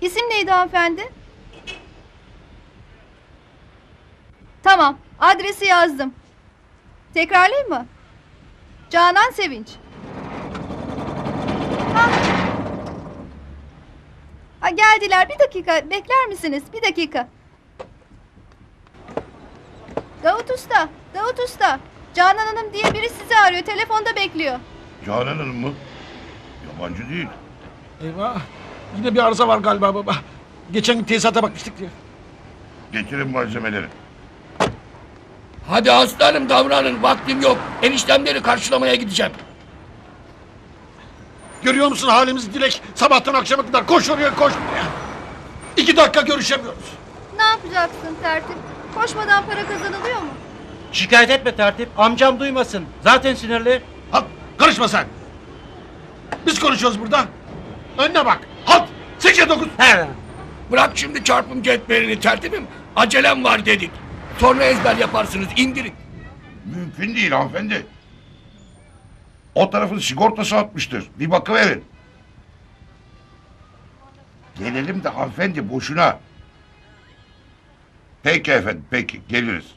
İsim neydi hanımefendi? Tamam, adresi yazdım. Tekrarlayayım mı? Canan Sevinç. Ha. Ha, geldiler. Bir dakika bekler misiniz? Bir dakika. Davut Usta, Davut Usta. Canan Hanım diye biri sizi arıyor. Telefonda bekliyor. Canan Hanım mı? Yabancı değil. Eyvah. Yine bir arıza var galiba baba. Geçen gün tesisata bakmıştık diye. Getirin malzemeleri. Hadi aslanım davranın vaktim yok. Eniştemleri karşılamaya gideceğim. Görüyor musun halimizi Dilek? Sabahtan akşama kadar koş oraya koş buraya. İki dakika görüşemiyoruz. Ne yapacaksın tertip? Koşmadan para kazanılıyor mu? Şikayet etme tertip. Amcam duymasın. Zaten sinirli. Halt karışma sen. Biz konuşuyoruz burada. Önüne bak. Halt. Sekize dokuz. He. Bırak şimdi çarpım cetvelini tertibim. Acelem var dedik. Sonra ezber yaparsınız indirin. Mümkün değil hanımefendi. O tarafın sigortası atmıştır. Bir bakıverin. Gelelim de hanımefendi boşuna. Peki efendim peki geliriz.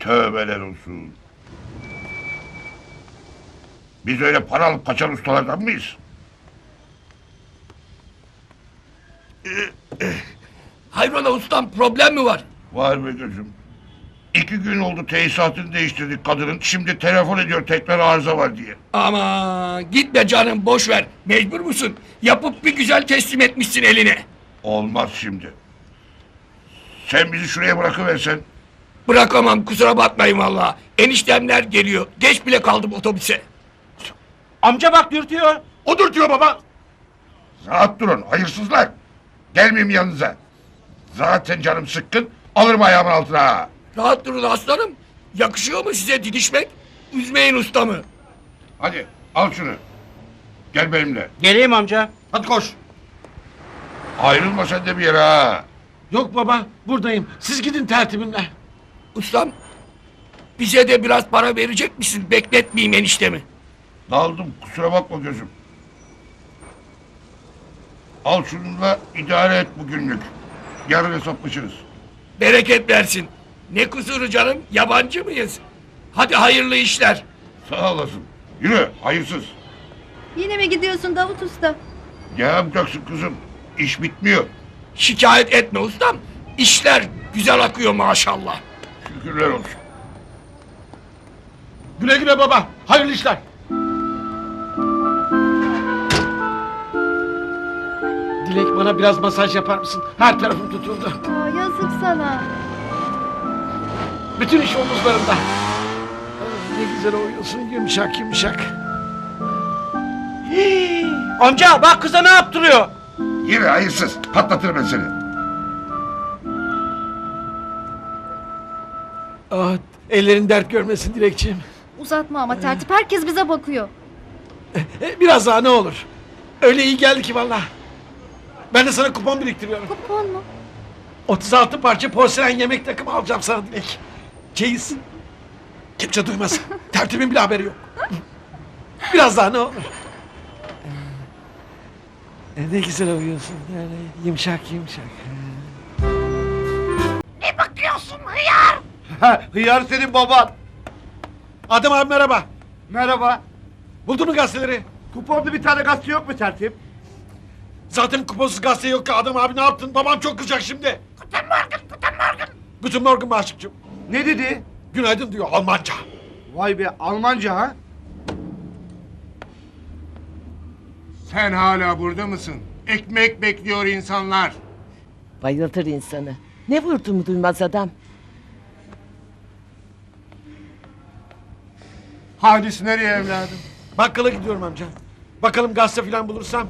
Tövbeler olsun. Biz öyle para alıp kaçan ustalardan mıyız? Hayrola ustam problem mi var? Var be gözüm. İki gün oldu tesisatını değiştirdik kadının. Şimdi telefon ediyor tekrar arıza var diye. Ama gitme canım boş ver. Mecbur musun? Yapıp bir güzel teslim etmişsin eline. Olmaz şimdi. Sen bizi şuraya bırakıversen. Bırakamam kusura bakmayın valla. Eniştemler geliyor. Geç bile kaldım otobüse. Amca bak dürtüyor. Odur diyor baba. Rahat durun hayırsızlar. Gelmeyeyim yanınıza. Zaten canım sıkkın. Alırım ayağımın altına. ha. Rahat durun aslanım. Yakışıyor mu size didişmek? Üzmeyin ustamı. Hadi al şunu. Gel benimle. Geleyim amca. Hadi koş. Ayrılma sen de bir yere ha. Yok baba buradayım. Siz gidin tertibimle. Ustam bize de biraz para verecek misin? Bekletmeyeyim eniştemi. Daldım kusura bakma gözüm. Al şununla idare et bugünlük. Yarın hesaplaşırız. Bereket versin. Ne kusuru canım? Yabancı mıyız? Hadi hayırlı işler. Sağ olasın. Yürü hayırsız. Yine mi gidiyorsun Davut Usta? Ne yapacaksın kızım? İş bitmiyor. Şikayet etme ustam. İşler güzel akıyor maşallah. Şükürler olsun. Güle güle baba. Hayırlı işler. Bana biraz masaj yapar mısın? Her tarafım tutuldu. Aa, yazık sana. Bütün iş omuzlarımda. Ah, Ne güzel oynuyorsun yumuşak yumuşak. Hii. Amca bak kıza ne yaptırıyor. Yürü hayırsız. Patlatırım ben seni. Ah, ellerin dert görmesin Dilekçiğim. Uzatma ama tertip herkes bize bakıyor. E, biraz daha ne olur. Öyle iyi geldi ki valla. Ben de sana kupon biriktiriyorum. Kupon mu? 36 parça porselen yemek takımı alacağım sana Dilek. Çeyiz. Kimse duymasın. Tertibin bile haberi yok. Biraz daha ne olur. E, ne güzel uyuyorsun yani yumuşak yumuşak. Ha, hıyar senin baban. Adem abi merhaba. Merhaba. Buldun mu gazeteleri? Kuponlu bir tane gazete yok mu tertip? Zaten kuponsuz gazete yok ki Adem abi ne yaptın? Babam çok kızacak şimdi. Guten Morgen, Guten Morgen. Guten Morgen Maşıkçım. Ne dedi? Günaydın diyor Almanca. Vay be Almanca ha? Sen hala burada mısın? Ekmek bekliyor insanlar. Bayıltır insanı. Ne vurduğumu duymaz adam. Hadis nereye evladım? Bakkala gidiyorum amca. Bakalım gazete falan bulursam.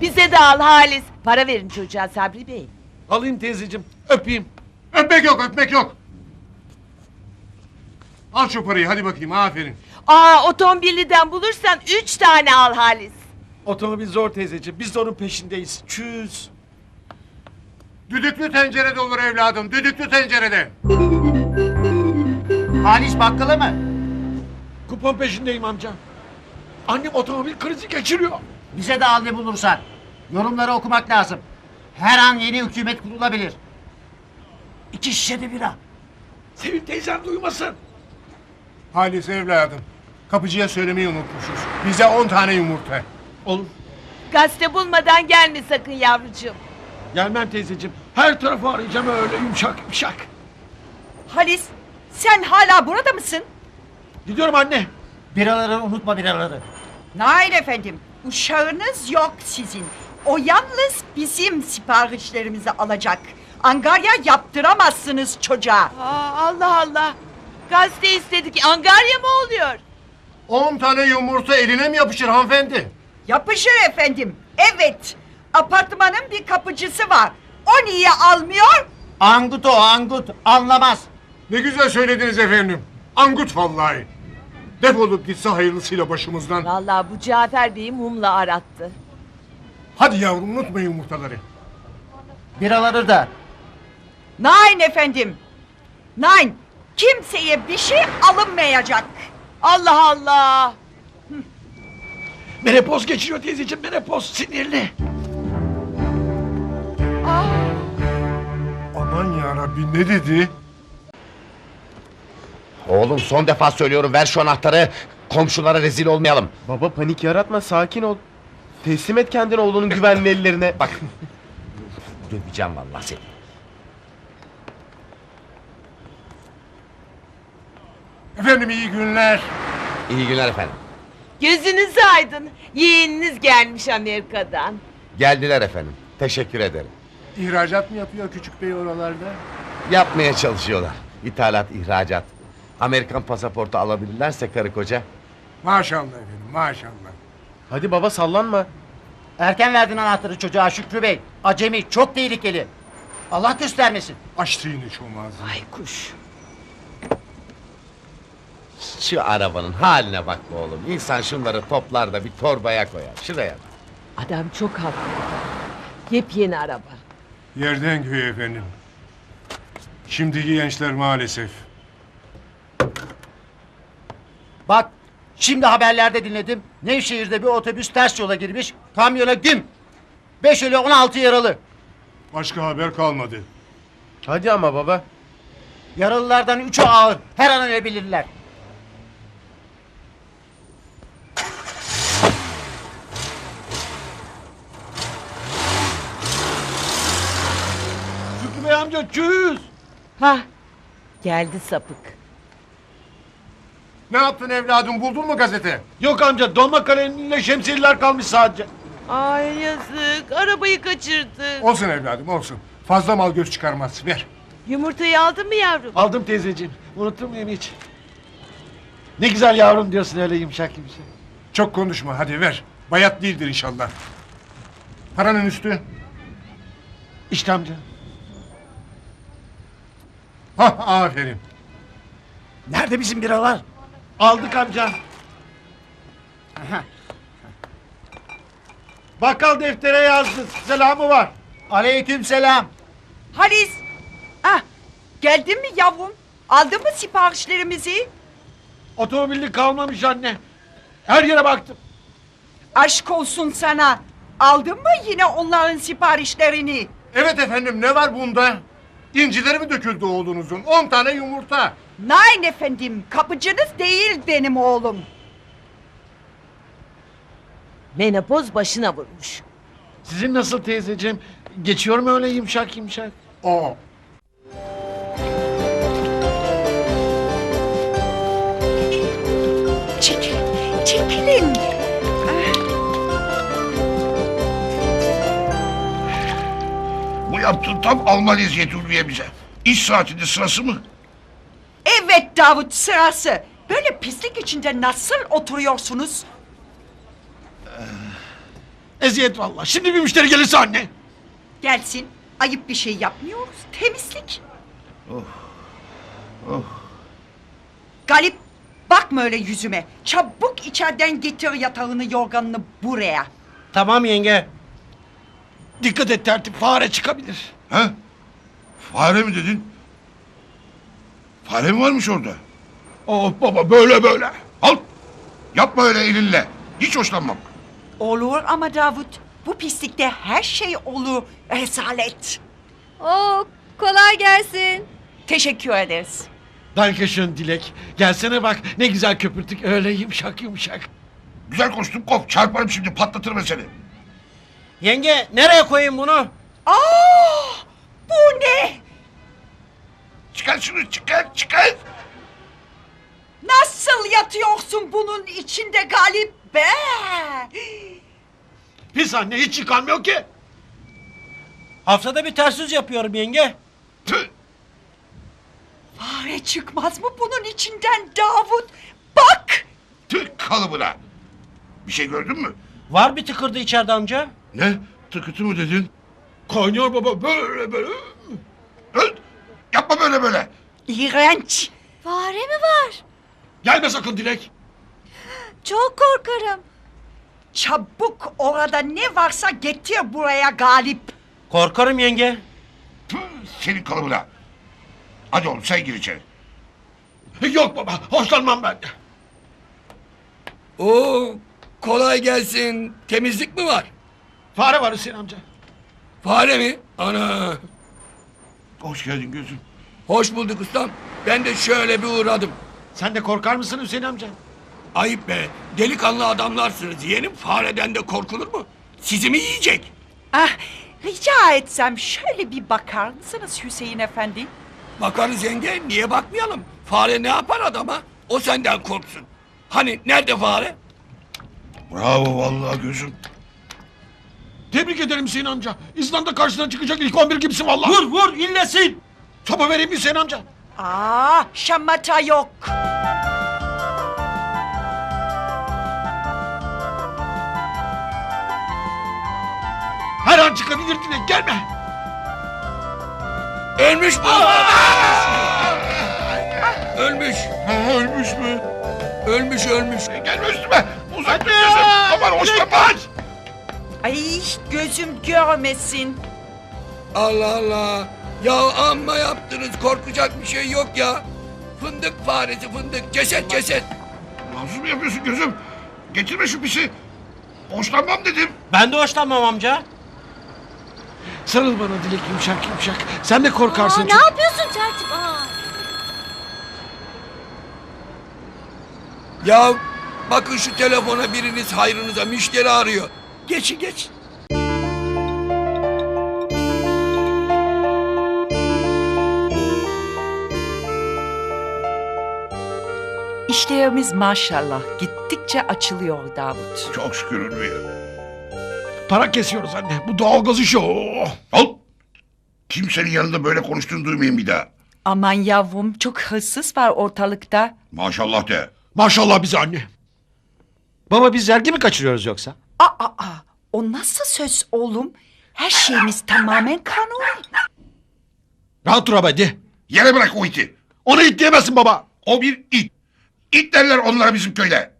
Bize de al Halis. Para verin çocuğa Sabri Bey. Alayım teyzeciğim. Öpeyim. Öpmek yok, öpmek yok. Al şu parayı hadi bakayım aferin. Aa otomobiliden bulursan üç tane al Halis. Otomobil zor teyzeciğim. Biz de onun peşindeyiz. Çüz. Düdüklü tencerede olur evladım, düdüklü tencerede. Halis bakkala mı? Kupon peşindeyim amca. Annem otomobil krizi geçiriyor. Bize de al ne bulursan. Yorumları okumak lazım. Her an yeni hükümet kurulabilir. İki şişe de bira. Sevim teyzem duymasın. Halis evladım. Kapıcıya söylemeyi unutmuşuz. Bize 10 tane yumurta. Olur. Gazete bulmadan gelme sakın yavrucuğum. Gelmem teyzeciğim. Her tarafı arayacağım öyle yumuşak yumuşak. Halis sen hala burada mısın? Gidiyorum anne. Biraları unutma biraları. Nein efendim. Uşağınız yok sizin. O yalnız bizim siparişlerimizi alacak. Angarya yaptıramazsınız çocuğa. Aa, Allah Allah. Gazete istedik. Angarya mı oluyor? 10 tane yumurta eline mi yapışır hanımefendi? Yapışır efendim. Evet. Apartmanın bir kapıcısı var. O niye almıyor? Angut o angut. Anlamaz. Ne güzel söylediniz efendim. Angut vallahi. Defolup gitse hayırlısıyla başımızdan. Vallahi bu Cafer Bey'i mumla arattı. Hadi yavrum unutma yumurtaları. Biraları da. Nein efendim. Nein. Kimseye bir şey alınmayacak. Allah Allah. Menopoz geçiriyor teyzeciğim menopoz sinirli. Aman yarabbi ne dedi? Oğlum son defa söylüyorum ver şu anahtarı. Komşulara rezil olmayalım. Baba panik yaratma sakin ol. Teslim et kendini oğlunun güvenli ellerine. Bak. Döveceğim vallahi seni. Efendim iyi günler. İyi günler efendim. Gözünüz aydın. Yeğeniniz gelmiş Amerika'dan. Geldiler efendim. Teşekkür ederim. İhracat mı yapıyor küçük bey oralarda? Yapmaya çalışıyorlar. İthalat, ihracat. Amerikan pasaportu alabilirlerse karı koca. Maşallah efendim maşallah. Hadi baba sallanma. Erken verdin anahtarı çocuğa Şükrü Bey. Acemi çok tehlikeli. Allah göstermesin. Açtı yine çomağızı. Ay kuş. Şu arabanın haline bak be oğlum. İnsan şunları toplar da bir torbaya koyar. Şuraya bak. Adam çok haklı. Yepyeni araba. Yerden göğe efendim. Şimdiki gençler maalesef. Bak şimdi haberlerde dinledim. Nevşehir'de bir otobüs ters yola girmiş. Kamyona güm. 5 ölü 16 yaralı. Başka haber kalmadı. Hadi ama baba. Yaralılardan üçü ağır. Her an ölebilirler. Şükrü Bey amca çüz. Hah. Geldi sapık. Ne yaptın evladım buldun mu gazete? Yok amca dolma kalemiyle şemsiyeler kalmış sadece. Ay yazık. Arabayı kaçırdık. Olsun evladım olsun. Fazla mal göz çıkarmaz ver. Yumurtayı aldın mı yavrum? Aldım teyzeciğim. Unutur muyum hiç? Ne güzel yavrum diyorsun öyle yumuşak yumuşak. Çok konuşma hadi ver. Bayat değildir inşallah. Paranın üstü. İşte amca. Hah aferin. Nerede bizim biralar? Aldık amca. Bakkal deftere yazdı. Selamı var. Aleyküm selam. Halis. Ah, geldin mi yavrum? Aldın mı siparişlerimizi? Otomobilli kalmamış anne. Her yere baktım. Aşk olsun sana. Aldın mı yine onların siparişlerini? Evet efendim ne var bunda? İncileri mi döküldü oğlunuzun? 10 tane yumurta. Nein efendim, kapıcınız değil benim oğlum. Menopoz başına vurmuş. Sizin nasıl teyzeciğim? Geçiyor mu öyle yumuşak yumuşak? O. Çekilin, çekilin. Bu yaptığın tam Alman eziyeti Ulviye bize. İş saatinde sırası mı? Evet Davut sırası. Böyle pislik içinde nasıl oturuyorsunuz? Eziyet vallahi. Şimdi bir müşteri gelirse anne. Gelsin. Ayıp bir şey yapmıyoruz. Temizlik. Galip bakma öyle yüzüme. Çabuk içeriden getir yatağını yorganını buraya. Tamam yenge. Dikkat et tertip fare çıkabilir. He? Fare mi dedin? Fare mi varmış orada? Oh baba böyle böyle. Al. Yapma öyle elinle. Hiç hoşlanmam. Olur ama Davut. Bu pislikte her şey olur. Rezalet. Oo, kolay gelsin. Teşekkür ederiz. Dankeschön Dilek. Gelsene bak ne güzel köpürtük öyle yumuşak yumuşak. Güzel konuştun kop. Çarparım şimdi patlatırım ben seni. Yenge nereye koyayım bunu? Aa, bu ne? Çıkar şunu çıkar çıkar. Nasıl yatıyorsun bunun içinde Galip be? Pis anne hiç yıkanmıyor ki. Haftada bir ters yüz yapıyorum yenge. Tüh. Fare çıkmaz mı bunun içinden Davut? Bak! Tüh kalıbına. Bir şey gördün mü? Var bir tıkırdı içeride amca. Ne? Tıkıtı mı dedin? Kaynıyor baba böyle böyle. Öl. Yapma böyle böyle. İğrenç. Fare mi var? Gelme sakın Dilek. Çok korkarım. Çabuk orada ne varsa getir buraya Galip. Korkarım yenge. Tüh, senin kalıbına. Hadi oğlum sen gir içeri. Yok baba hoşlanmam ben. Oo, kolay gelsin. Temizlik mi var? Fare var Hüseyin amca. Fare mi? Ana. Hoş geldin gözüm. Hoş bulduk ustam. Ben de şöyle bir uğradım. Sen de korkar mısın Hüseyin amca? Ayıp be. Delikanlı adamlarsınız. Yeğenim fareden de korkulur mu? Sizi mi yiyecek? Ah, rica etsem şöyle bir bakar mısınız Hüseyin Efendi? Bakarız yenge. Niye bakmayalım? Fare ne yapar adama? O senden korksun. Hani nerede fare? Bravo vallahi gözüm. Tebrik ederim Hüseyin amca. İzlanda karşısına çıkacak ilk 11 gibisin vallahi. Vur vur illesin. Sopa vereyim mi Hüseyin amca? Aa, şamata yok. Her an çıkabilir Dilek gelme. Ölmüş bu. Ölmüş. Ha, ölmüş mü? Ölmüş ölmüş. Gelme üstüme. Uzak dur gözüm. Aman hoşlanma. Ay gözüm görmesin. Allah Allah. Ya amma yaptınız. Korkacak bir şey yok ya. Fındık faresi fındık. Ceset ceset. Mahsus mu yapıyorsun gözüm? Getirme şu pisi. Hoşlanmam dedim. Ben de hoşlanmam amca. Sarıl bana Dilek yumuşak yumuşak. Sen de korkarsın Aa, ne yapıyorsun tertip? Aa. Ya bakın şu telefona biriniz hayrınıza müşteri arıyor. Geçin geç. İşlerimiz maşallah gittikçe açılıyor Davut. Çok şükür Ulviye. Para kesiyoruz anne. Bu doğalgaz işi o. Al. Kimsenin yanında böyle konuştuğunu duymayayım bir daha. Aman yavrum çok hırsız var ortalıkta. Maşallah de. Maşallah bize anne. Baba biz vergi mi kaçırıyoruz yoksa? Aa, aa, o nasıl söz oğlum? Her şeyimiz tamamen kanuni. Rahat dur abi hadi. Yere bırak o iti. Ona it diyemezsin baba. O bir it. İt derler onlara bizim köyde.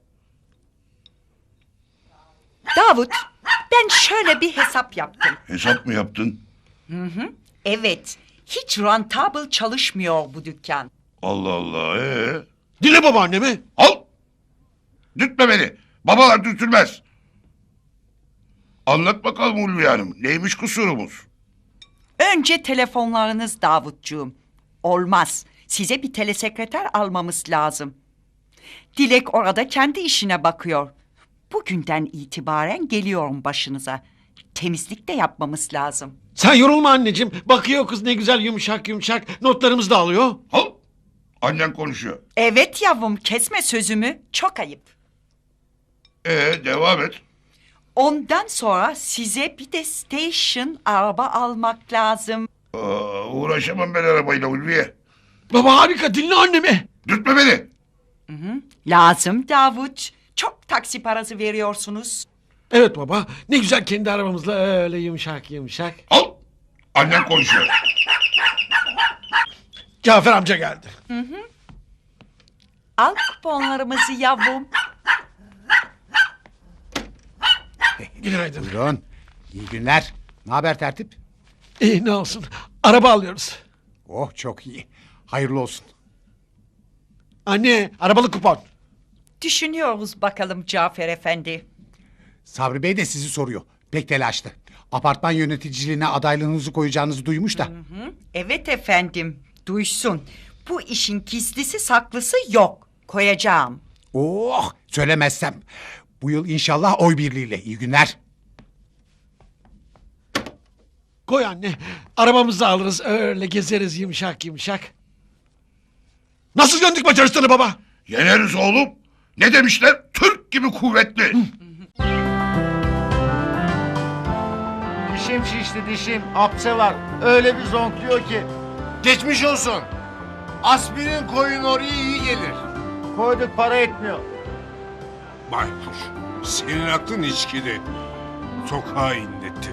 Davut ben şöyle bir hesap yaptım. Hesap mı yaptın? Evet hiç rentable çalışmıyor bu dükkan. Allah Allah. Ee? Dile babaannemi. Al. Dürtme beni. Babalar dürtülmez. Anlat bakalım Ulviye Hanım. Neymiş kusurumuz? Önce telefonlarınız Davutcuğum. Olmaz. Size bir telesekreter almamız lazım. Dilek orada kendi işine bakıyor. Bugünden itibaren geliyorum başınıza. Temizlik de yapmamız lazım. Sen yorulma anneciğim. Bakıyor kız ne güzel yumuşak yumuşak. Notlarımızı da alıyor. Al. Annen konuşuyor. Evet yavrum kesme sözümü. Çok ayıp. Ee devam et. Ondan sonra size bir de station araba almak lazım. Aa, uğraşamam ben arabayla Ulviye. Baba harika dinle annemi. Dürtme beni. Lazım Davut. Çok taksi parası veriyorsunuz. Evet baba ne güzel kendi arabamızla öyle yumuşak yumuşak. Al. Annen konuşuyor. Cafer amca geldi. Al kuponlarımızı yavrum. Günaydın. Buyurun. İyi günler. Ne haber tertip? İyi ne olsun. Araba alıyoruz. Oh çok iyi. Hayırlı olsun. Anne arabalı kupon. Düşünüyoruz bakalım Cafer Efendi. Sabri Bey de sizi soruyor. Pek telaşlı. Apartman yöneticiliğine adaylığınızı koyacağınızı duymuş da. Evet efendim. Duysun. Bu işin gizlisi saklısı yok. Koyacağım. Oh söylemezsem. Bu yıl inşallah oy birliğiyle. İyi günler. Koy anne. Arabamızı alırız öyle gezeriz yumuşak yumuşak. Nasıl döndük Macaristan'ı baba? Yeneriz oğlum. Ne demişler? Türk gibi kuvvetli. Dişim şişti dişim. Apse var. Öyle bir zonkluyor ki. Geçmiş olsun. Aspirin koyun oraya iyi gelir. Koyduk para etmiyor. Baykuş, senin aklın içkide. Sokağa inletti.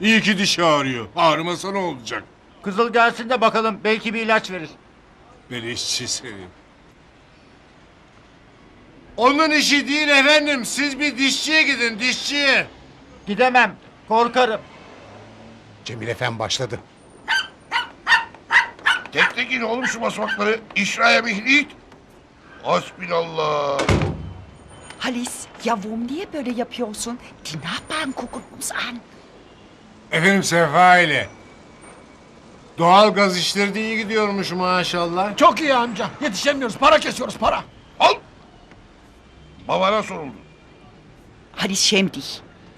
İyi ki dişi ağrıyor. Ağrımasa ne olacak? Kızıl gelsin de bakalım. Belki bir ilaç verir. Beleşçi senin. Onun işi değil efendim. Siz bir dişçiye gidin, dişçiye. Gidemem. Korkarım. Cemil Efendi başladı. Tek tek in oğlum şu basamakları. İşraya mihlik. Hasbinallah. Halis yavrum niye böyle yapıyorsun? Die Nachbarn gucken uns an. Efendim Sefa ile. Doğal gaz işleri de iyi gidiyormuş maşallah. Çok iyi amca. Yetişemiyoruz. Para kesiyoruz para. Al. Babana soruldu. Halis dich.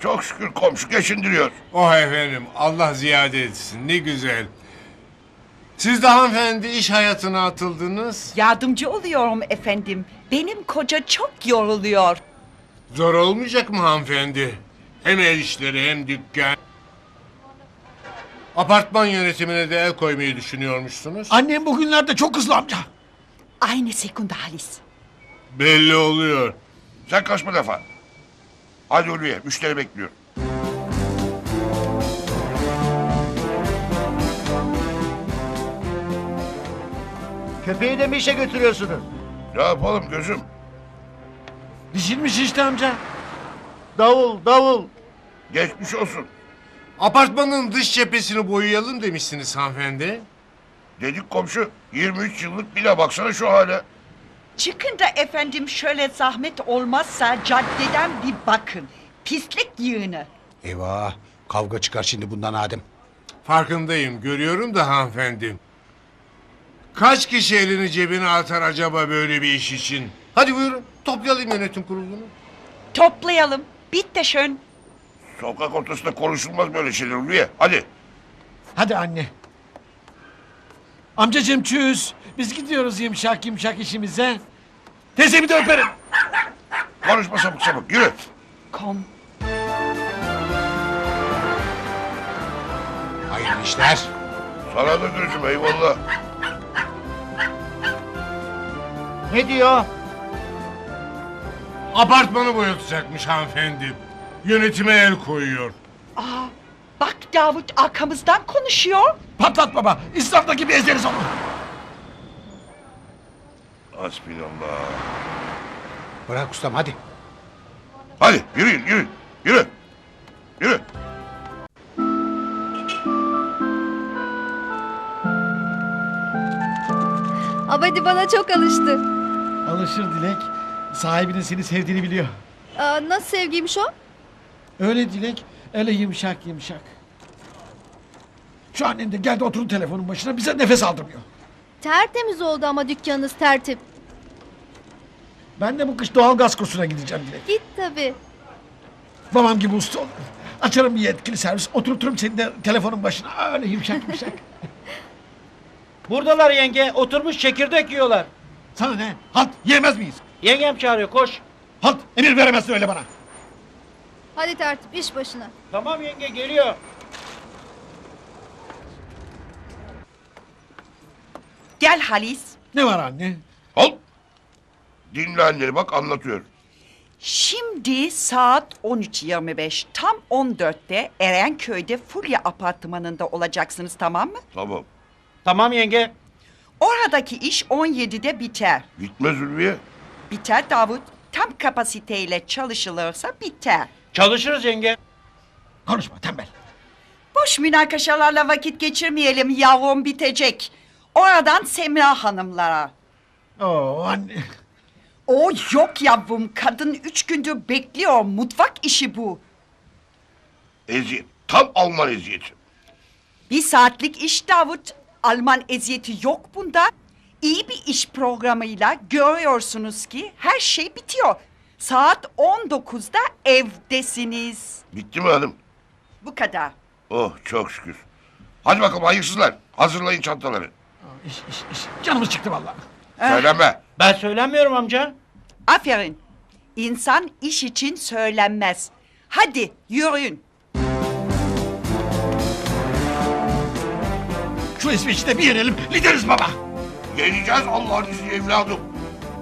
Çok şükür komşu geçindiriyor. Oh efendim Allah ziyade etsin ne güzel. Siz de hanımefendi iş hayatına atıldınız. Yardımcı oluyorum efendim. Benim koca çok yoruluyor. Zor olmayacak mı hanımefendi? Hem el işleri hem dükkan. Apartman yönetimine de el koymayı düşünüyormuşsunuz. Annem bugünlerde çok hızlı amca. Eine Sekunde Halis. Belli oluyor. Sen kaçma defa. Hadi Ulviye müşteri bekliyor. Köpeği de mi işe götürüyorsunuz? Ne yapalım gözüm? Dişilmiş işte amca. Davul, davul. Geçmiş olsun. Apartmanın dış cephesini boyayalım demişsiniz hanımefendi. Dedik komşu 23 yıllık bile baksana şu hale. Çıkın da efendim şöyle zahmet olmazsa caddeden bir bakın. Pislik yığını. Eyvah. Kavga çıkar şimdi bundan Adem. Farkındayım görüyorum da hanımefendi. Kaç kişi elini cebine atar acaba böyle bir iş için? Hadi buyurun toplayalım yönetim kurulunu. Toplayalım. Bitte schön. Sokak ortasında konuşulmaz böyle şeyler Ulviye. Hadi. Hadi anne. Amcacığım çüz. Biz gidiyoruz yumuşak yumuşak işimize. Teyzemi de öperim. Konuşma sapık sapık yürü. Komm. Hayırlı işler. Sana da gözüm eyvallah. Ne diyor? Apartmanı boyatacakmış hanımefendi. Yönetime el koyuyor. Aa, bak Davut arkamızdan konuşuyor. Patlat baba. İslam'daki bir ezeriz onu. Hasbinallah. Bırak ustam hadi. Hadi yürüyün yürü. Yürü. Yürü. Abadi bana çok alıştı. Alışır Dilek. Sahibinin seni sevdiğini biliyor. Aa, nasıl sevgiymiş o? Öyle Dilek. Öyle yumuşak yumuşak. Şu annen de geldi oturun telefonun başına bize nefes aldırmıyor. Tertemiz oldu ama dükkanınız tertip. Ben de bu kış doğal gaz kursuna gideceğim Dilek. Git tabi. Babam gibi usta olurum. Açarım bir yetkili servis. Oturturum seni de telefonun başına. Öyle yumuşak yumuşak. Buradalar yenge. Oturmuş çekirdek yiyorlar. Sana ne? Halt yemez miyiz? Yengem çağırıyor koş. Halt emir veremezsin öyle bana. Hadi tertip iş başına. Tamam yenge geliyor. Gel Halis. Ne var anne? Al. Dinle anneni bak anlatıyor. Şimdi saat 13.25 tam 14'te Erenköy'de Fulya apartmanında olacaksınız tamam mı? Tamam. Tamam yenge. Oradaki iş 17'de biter. Bitmez Ulviye. Biter Davut. Tam kapasiteyle çalışılırsa biter. Çalışırız yenge. Konuşma tembel. Boş münakaşalarla vakit geçirmeyelim yavrum bitecek. Oradan Semra hanımlara. Oo anne. O yok yavrum kadın üç gündür bekliyor mutfak işi bu. Eziyet. Tam Alman eziyeti. Bir saatlik iş Davut. Alman eziyeti yok bunda. İyi bir iş programıyla görüyorsunuz ki her şey bitiyor. Saat 19'da evdesiniz. Bitti mi hanım? Bu kadar. Oh çok şükür. Hadi bakalım hayırsızlar. Hazırlayın çantaları. İş, iş, iş. Canımız çıktı vallahi. Söyleme. Ben söylenmiyorum amca. Aferin. İnsan iş için söylenmez. Hadi yürüyün. Şu İsveç'te bir yenelim. Lideriz baba. Yeneceğiz Allah'ın izniyle evladım.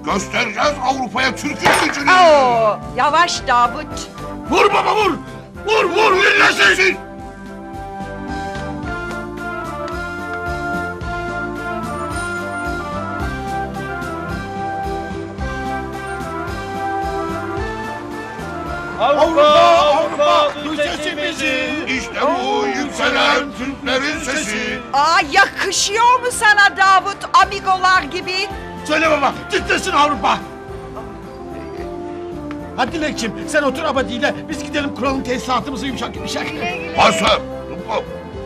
Göstereceğiz Avrupa'ya Türk'ün gücünü. Oo, yavaş Davut. Vur baba vur. Vur vur. Birleşin. Avrupa, Avrupa, duy sesimizi. İşte bu yükselen Türklerin sesi. Aa yakışıyor mu sana Davut amigolar gibi? Söyle baba. Titresin Avrupa. Hadi Dilekçim sen otur abadiyle biz gidelim kuralım tesisatımızı yumuşak yumuşak. Hasan.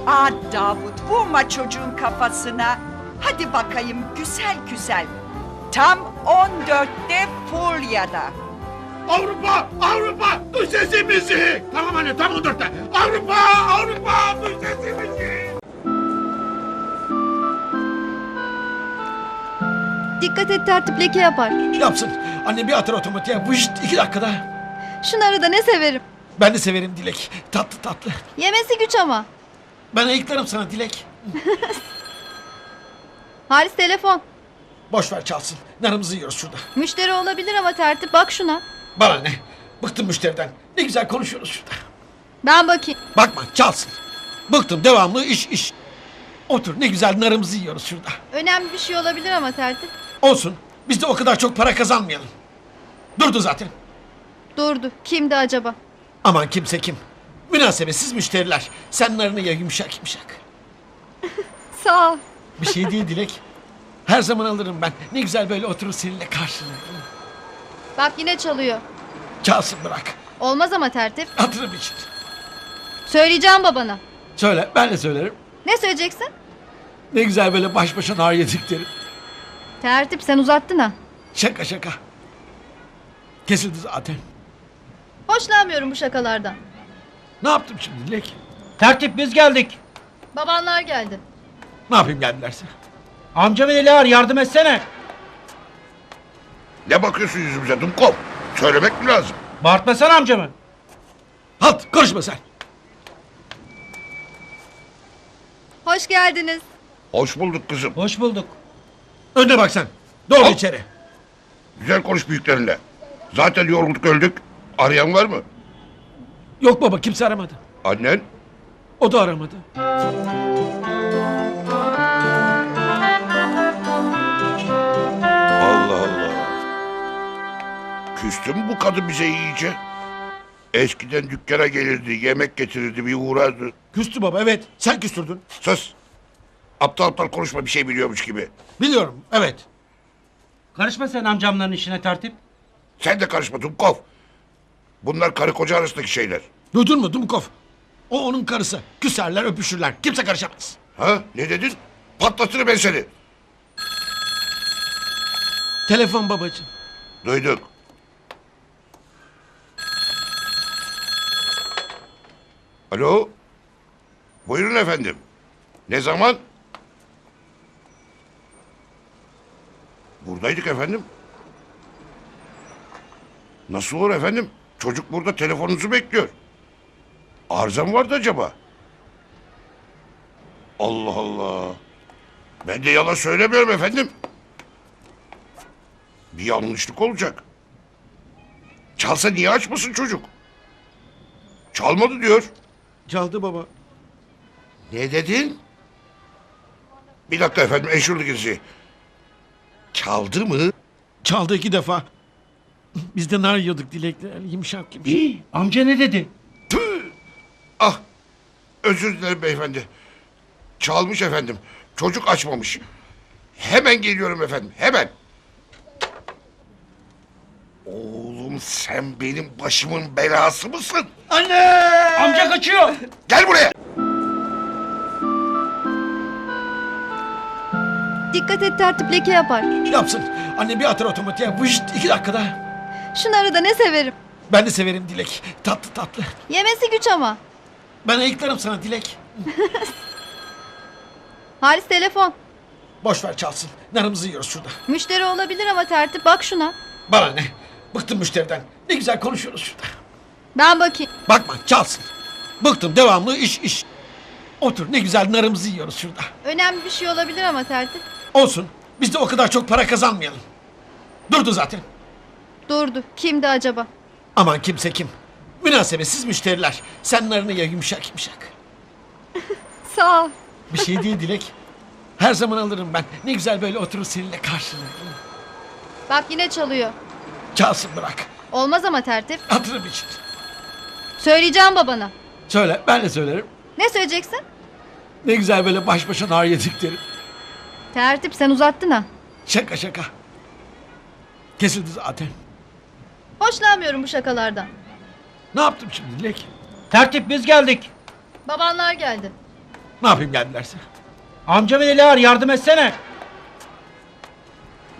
Aa Davut vurma çocuğun kafasına. Hadi bakayım güzel güzel. Tam 14'te Fulya'da. Avrupa, Avrupa duy sesimizi. Tamam anne tam 14'te. Avrupa, Avrupa duy sesimizi. Dikkat et tertip leke yapar. Yapsın. Anne bir atar otomatiğe. Bu iş iki dakikada. Şunları da ne severim. Ben de severim Dilek. Tatlı tatlı. Yemesi güç ama. Ben ayıklarım sana Dilek. Halis telefon. Boş ver çalsın. Narımızı yiyoruz şurada. Müşteri olabilir ama tertip bak şuna. Bana ne? Bıktım müşteriden. Ne güzel konuşuyoruz şurada. Ben bakayım. Bakma çalsın. Bıktım devamlı iş iş. Otur ne güzel narımızı yiyoruz şurada. Önemli bir şey olabilir ama tertip. Olsun. Biz de o kadar çok para kazanmayalım. Durdu zaten. Durdu. Kimdi acaba? Aman kimse kim. Münasebetsiz müşteriler. Sen narını ye yumuşak yumuşak. Sağ ol. Bir şey değil Dilek. Her zaman alırım ben. Ne güzel böyle oturur seninle karşılıklı. Bak yine çalıyor. Çalsın bırak. Olmaz ama tertip. Hatırım için. Söyleyeceğim babana. Söyle ben de söylerim. Ne söyleyeceksin? Ne güzel böyle baş başa nar yedik derim. Tertip sen uzattın ha. Şaka şaka. Kesildi zaten. Hoşlanmıyorum bu şakalardan. Ne yaptım şimdi Dilek? Tertip biz geldik. Babanlar geldi. Ne yapayım geldilerse? Amca ve yardım etsene. Ne bakıyorsun yüzümüze Dumkov? Söylemek mi lazım? Bağırtmasana amcamı. Halt konuşma sen. Hoş geldiniz. Hoş bulduk kızım. Hoş bulduk. Önüne bak sen. Doğru Al. içeri. Güzel konuş büyüklerinle. Zaten yorulduk öldük. Arayan var mı? Yok baba kimse aramadı. Annen? O da aramadı. Allah Allah. Küstü mü bu kadın bize iyice? Eskiden dükkana gelirdi, yemek getirirdi, bir uğrardı. Küstü baba evet. Sen küstürdün. Sus! Aptal aptal konuşma bir şey biliyormuş gibi. Biliyorum evet. Karışma sen amcamların işine tertip. Sen de karışma Dumkov. Bunlar karı koca arasındaki şeyler. Duydun mu Dumkov? O onun karısı. Küserler öpüşürler. Kimse karışamaz. Ha? Ne dedin? Patlatırım ben seni. Telefon babacığım. Duyduk. Alo? Buyurun efendim. Ne zaman? Buradaydık efendim. Nasıl olur efendim? Çocuk burada telefonunuzu bekliyor. Arıza mı vardı acaba? Allah Allah. Ben de yalan söylemiyorum efendim. Bir yanlışlık olacak. Çalsa niye açmasın çocuk? Çalmadı diyor. Çaldı baba. Ne dedin? Bir dakika efendim eşurlu girişi. Çaldı mı? Çaldı iki defa. Biz de nar yiyorduk dilekler. Yumuşak yumuşak. Amca ne dedi? Tüh! Ah özür dilerim beyefendi. Çalmış efendim. Çocuk açmamış. Hemen geliyorum efendim hemen. Oğlum sen benim başımın belası mısın? Anne! Amca kaçıyor. Gel buraya. Dikkat et tertip leke yapar. Yapsın. Anne bir atar otomatiğe. İş iki dakikada. Şunları da ne severim. Ben de severim Dilek. Tatlı tatlı. Yemesi güç ama. Ben ayıklarım sana Dilek. Halis telefon. Boş ver çalsın. Narımızı yiyoruz şurada. Müşteri olabilir ama tertip bak şuna. Bana ne? Bıktım müşteriden. Ne güzel konuşuyoruz şurada. Ben bakayım. Bakma çalsın. Bıktım devamlı iş iş. Otur ne güzel narımızı yiyoruz şurada. Önemli bir şey olabilir ama tertip. Olsun. Biz de o kadar çok para kazanmayalım. Durdu zaten. Durdu. Kimdi acaba? Aman kimse kim. Münasebetsiz müşteriler. Sen narını ye yumuşak yumuşak. Sağ ol. Bir şey değil Dilek. Her zaman alırım ben. Ne güzel böyle oturur seninle karşına. Bak yine çalıyor. Çalsın bırak. Olmaz ama tertip. Hatırım için. Söyleyeceğim babana. Söyle ben de söylerim. Ne söyleyeceksin? Ne güzel böyle baş başa nar yedik derim. Tertip sen uzattın ha. Şaka şaka. Kesildi zaten. Hoşlanmıyorum bu şakalardan. Ne yaptım şimdi Dilek? Tertip biz geldik. Babanlar geldi. Ne yapayım geldilerse? Amca ve Dilar yardım etsene.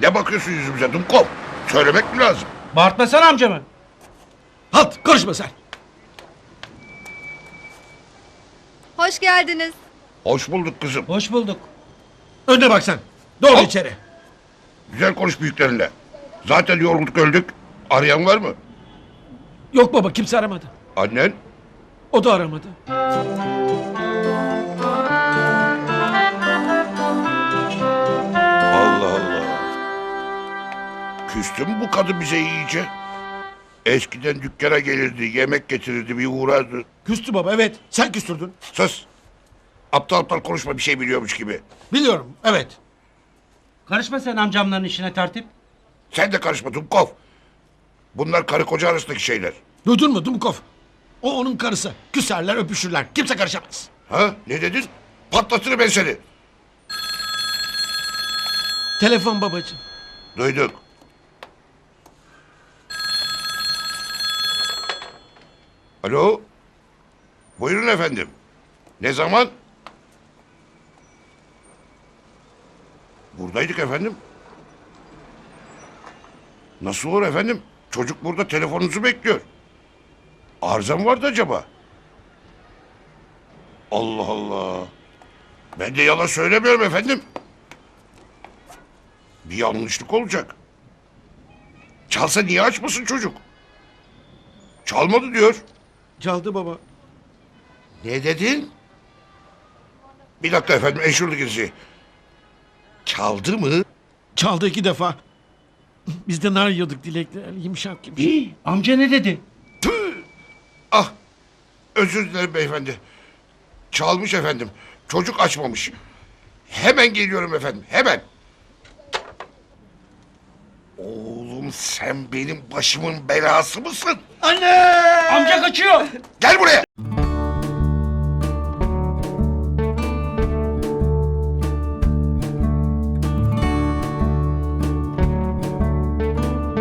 Ne bakıyorsun yüzümüze Dumkov? Söylemek mi lazım? Bağırtmasana amcamı. Halt konuşma sen. Hoş geldiniz. Hoş bulduk kızım. Hoş bulduk. Önüne bak sen. Doğru Al. içeri. Güzel konuş büyüklerinle. Zaten yorulduk öldük. Arayan var mı? Yok baba kimse aramadı. Annen? O da aramadı. Allah Allah. Küstü mü bu kadın bize iyice? Eskiden dükkana gelirdi, yemek getirirdi, bir uğrardı. Küstü baba evet. Sen küstürdün. Sus! Aptal aptal konuşma bir şey biliyormuş gibi. Biliyorum evet. Karışma sen amcamların işine tertip. Sen de karışma Dumkov. Bunlar karı koca arasındaki şeyler. Duydun mu Dumkov? O onun karısı. Küserler öpüşürler. Kimse karışamaz. Ha? Ne dedin? Patlatırım ben seni. Telefon babacığım. Duyduk. Alo? Buyurun efendim. Ne zaman? Buradaydık efendim. Nasıl olur efendim? Çocuk burada telefonunuzu bekliyor. Arıza mı vardı acaba? Allah Allah. Ben de yalan söylemiyorum efendim. Bir yanlışlık olacak. Çalsa niye açmasın çocuk? Çalmadı diyor. Çaldı baba. Ne dedin? Bir dakika efendim eşurlu girisi. Çaldı mı? Çaldı iki defa. Biz de nar yiyorduk dilekler. Yumuşak yumuşak. İyi. Amca ne dedi? Tüh! Ah özür dilerim beyefendi. Çalmış efendim. Çocuk açmamış. Hemen geliyorum efendim hemen. Oğlum sen benim başımın belası mısın? Anne! Amca kaçıyor. Gel buraya.